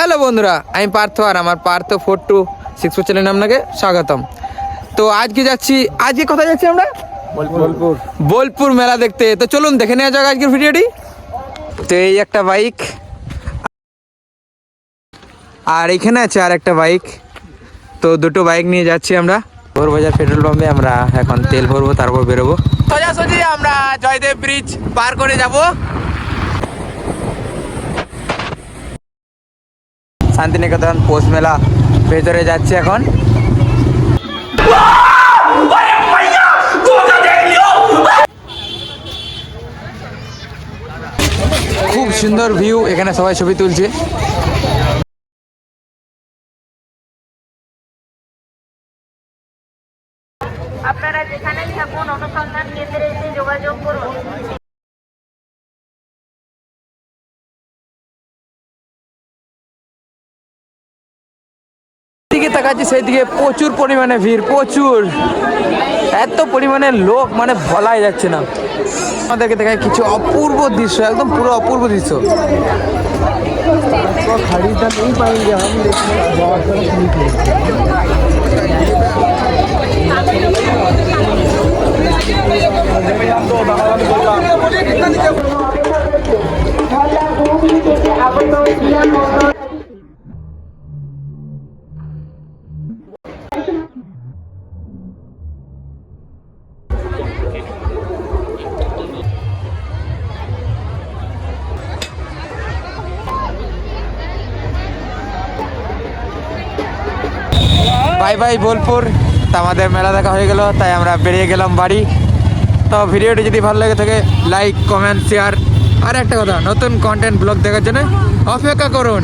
Hello বন্ধুরা আমি পার্থ আর আমার Partha four two six four চ্যানেলে আপনাকে স্বাগতম। তো আজকে যাচ্ছি আজকে কোথায় যাচ্ছি আমরা? বোলপুর। বোলপুর মেলা দেখতে। তো চলুন দেখে নেওয়া যাক আজকের ভিডিওটি। তো এই একটা বাইক। আর এখানে আছে আর একটা বাইক। তো দুটো বাইক নিয়ে যাচ্ছি আমরা। বাজার পেট্রোল পাম্পে আমরা এখন তেল ভরবো তারপর বেরোবো। সোজাসুজি আমরা জয়দেব ব্রিজ পার করে যাব। শান্তিনিকেতন পৌষ মেলা ভেতরে যাচ্ছি এখন। খুব সুন্দর ভিউ, এখানে সবাই ছবি তুলছে। আপনারা যেখানেই থাকুন, অনুসন্ধান কেন্দ্রে এসে যোগাযোগ করুন। দিকে তাকাচ্ছি সেই দিকে প্রচুর পরিমাণে ভিড় প্রচুর এত পরিমাণে লোক মানে বলাই যাচ্ছে না আমাদেরকে দেখায় কিছু অপূর্ব দৃশ্য একদম পুরো অপূর্ব দৃশ্য खरीदा Bye bye Bolpur. তা আমাদের মেলা দেখা হয়ে গেল, তাই আমরা বেরিয়ে গেলাম বাড়ি। তো ভিডিওটি যদি ভালো লাগে থাকে লাইক কমেন্ট শেয়ার আর একটা কথা, নতুন কন্টেন্ট ব্লগ দেখার জন্য অপেক্ষা করুন।